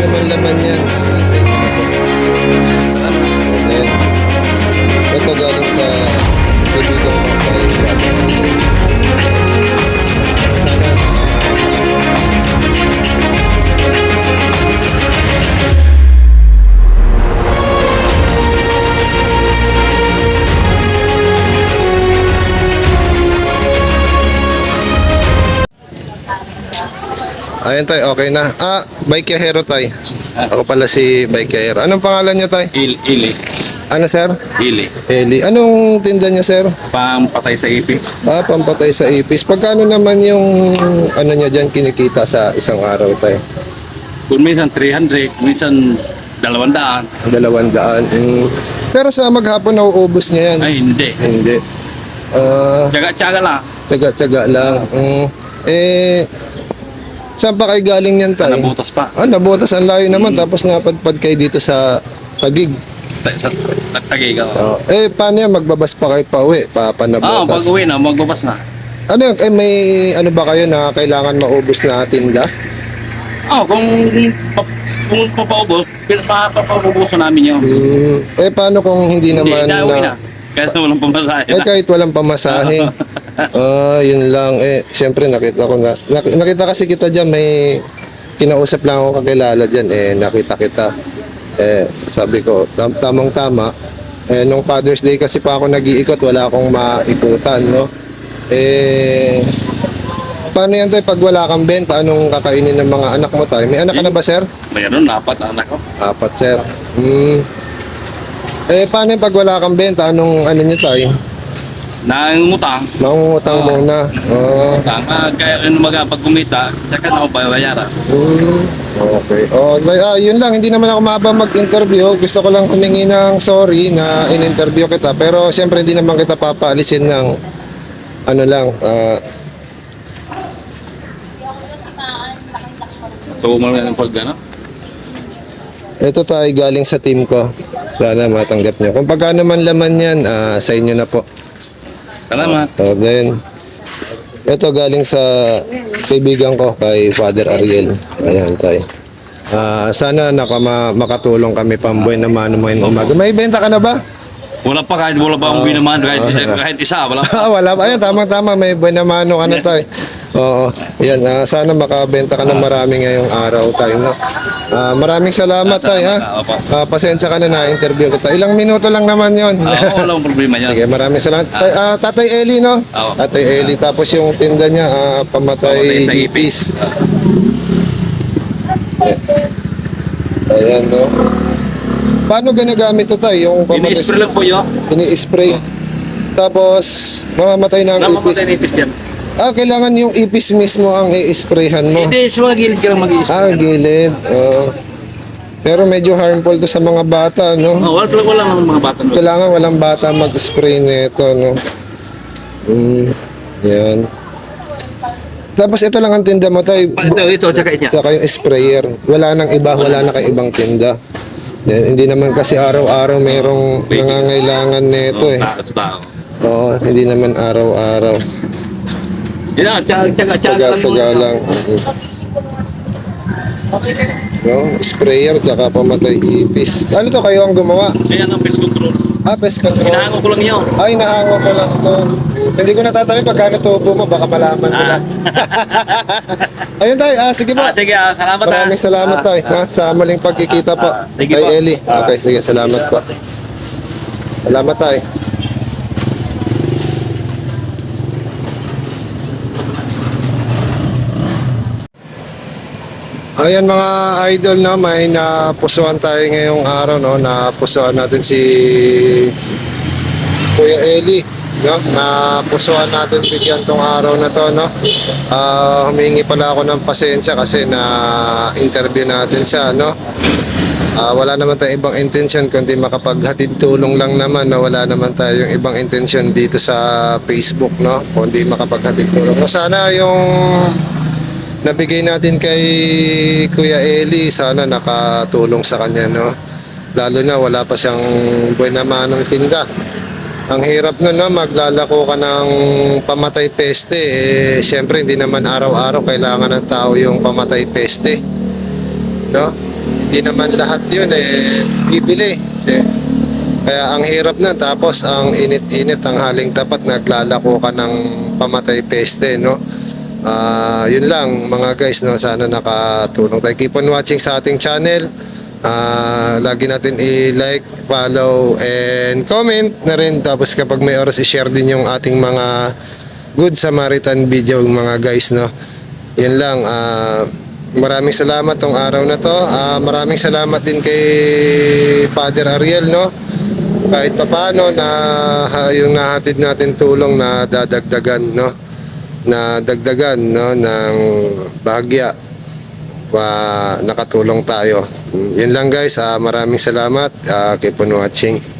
naman laman yan, ah, sa inyo na po. Ito galing sa kaibigan ko kay Ayun tayo, okay na. Ah, bike hero tay. Ako pala si bike hero. Anong pangalan niyo tay? Il, ili. Ano sir? Ili. Eli. Anong tinda niyo sir? Pampatay sa ipi. Ah, pampatay sa ipis. Pagkano naman yung ano niya diyan kinikita sa isang araw tay? Kung minsan 300, minsan 200. Dalawang daan. Mm. Pero sa maghapon nauubos niya yan. Ay, hindi. Hindi. Ah, Tsaga-tsaga lang. tsaga-tsaga lang. Mm. Eh, saan pa kayo galing yan tay? Nabutas pa. Ah, nabutas ang layo naman. Tapos napadpad kayo dito sa Tagig. Ta- Sa tagtagay ka. Oh. Eh, paano yan? Magbabas pa kayo pa uwi? Ah, Papanabotas. pag uwi na, magbabas na. ano yan? Eh, may ano ba kayo na kailangan maubos na tinda? Ah, kung pa, kung papaubos, pinapapaubusan namin yun. Hmm, eh, paano kung hindi Hindi, naman na, uwi na... na. Kaya walang pamasahe Eh, kahit walang pamasahe. Ah, yun lang. Eh, siyempre nakita ko nga. nak- nakita kasi kita dyan, may kinausap lang ako kakilala dyan. Eh, nakita kita. Eh, sabi ko, tam tamang tama. Eh, nung Father's Day kasi pa ako nag-iikot, wala akong maikutan, no? Eh, paano yan tayo pag wala kang benta? Anong kakainin ng mga anak mo tayo? May anak ka na ba, sir? Mayroon, apat na anak ko. Apat, sir. Hmm. Eh, paano yung pag wala kang benta? Anong ano niya tayo? Nangungutang. Mangungutang Oo. muna. Oh. Utang. Ah, kaya ano mga pag kumita, saka na ako bayaran. Hmm. Okay. Oh, ah, yun lang. Hindi naman ako maaba mag-interview. Gusto ko lang humingi ng sorry na in-interview kita. Pero siyempre hindi naman kita papaalisin ng ano lang. ah, Tumal na ng pag ano. ito tayo galing sa team ko. Sana matanggap niyo. Kung pagkano man laman yan, ah, sa inyo na po. Salamat. So then, ito galing sa kaibigan ko kay Father Ariel. Ayan tayo. Ah, sana nakama, makatulong kami pamboy na yung umaga. May benta ka na ba? Wala pa kahit wala pa akong binaman, kahit, kahit isa, wala pa. Ah, wala pa. Ayan, tama-tama. May buwan na mano ka na tayo. Oo. Ayan, ah, sana makabenta ka ng marami ngayong araw tayo. No? Ah, maraming salamat tayo. Ha? Opo. Ah, pasensya ka na na-interview kita. Ilang minuto lang naman yon. Ah, wala akong problema yan. Sige, maraming salamat. Tay- ah, Tatay Eli, no? Oo. Tatay Eli. Tapos yung tinda niya, ah, pamatay, Pamatay sa ipis. Ah, Ayan, no? Paano ginagamit ito tayo? Yung pamatay Ini-spray lang po yun. Ini-spray. Tapos, mamamatay na ang Namamatay ipis. na ipis yan. Ah, kailangan yung ipis mismo ang i-sprayhan mo. Hindi, sa mga gilid ka lang mag-i-spray. Ah, gilid. Oo. pero medyo harmful to sa mga bata, no? Oh, wala, wala, wala naman mga bata. Kailangan walang bata mag-spray nito, no? Mm, yan. Tapos ito lang ang tinda mo tayo. Ito, ito, tsaka niya. Tsaka yung sprayer. Wala nang iba, wala na kay ibang tinda. Eh, hindi naman kasi araw-araw merong nangangailangan nito eh. Tao. Oo, hindi naman araw-araw. Yan tsaka, tsaka. Tsaga-tsaga lang. No? Sprayer, tsaka pamatay ipis. Ano to kayo ang gumawa? Yan ang pest control. Ah, pest control. Hinahango ko lang yun. Ay, nahango mo lang to. Hindi ko natatanong pagkano tubo mo, baka malaman ko Ah. lang. Ayun tayo, ah, sige po. Ah, sige, ah, salamat ah. Maraming salamat Ah, tayo ha, sa muling pagkikita po Ah, sige kay po. Eli. Ah. Okay, sige, salamat po. Salamat tayo. Ayan mga idol no, may napusuan tayo ngayong araw no, napusuan natin si Kuya Eli no, napusuan natin bigyan tong araw na to no. Ah, humingi pala ako ng pasensya kasi na interview natin siya no. Ah, wala naman tayong ibang intention kundi makapaghatid tulong lang naman no? wala naman tayong ibang intention dito sa Facebook no kundi makapaghatid tulong. No, sana yung nabigay natin kay Kuya Eli. Sana nakatulong sa kanya no? Lalo na wala pa siyang buwan naman ng tinda. Ang hirap nun no? Maglalako ka ng pamatay peste eh syempre hindi naman araw-araw kailangan ng tao yung pamatay peste no? Hindi naman lahat yun eh bibili. Kasi, kaya ang hirap na tapos ang init-init ang haling tapat naglalako ka ng pamatay peste no. Ah, yun lang mga guys no sana nakatulong tayo. Keep on watching sa ating channel. Ah, lagi natin i-like, follow and comment na rin tapos kapag may oras i-share din yung ating mga good Samaritan video mga guys no. Yun lang ah maraming salamat tong araw na to. Ah, maraming salamat din kay Father Ariel no kahit papaano na ha, yung nahatid natin tulong na dadagdagan no na dagdagan no ng bahagya pa nakatulong tayo. Yun lang guys, ah, maraming salamat. Ah, keep on watching.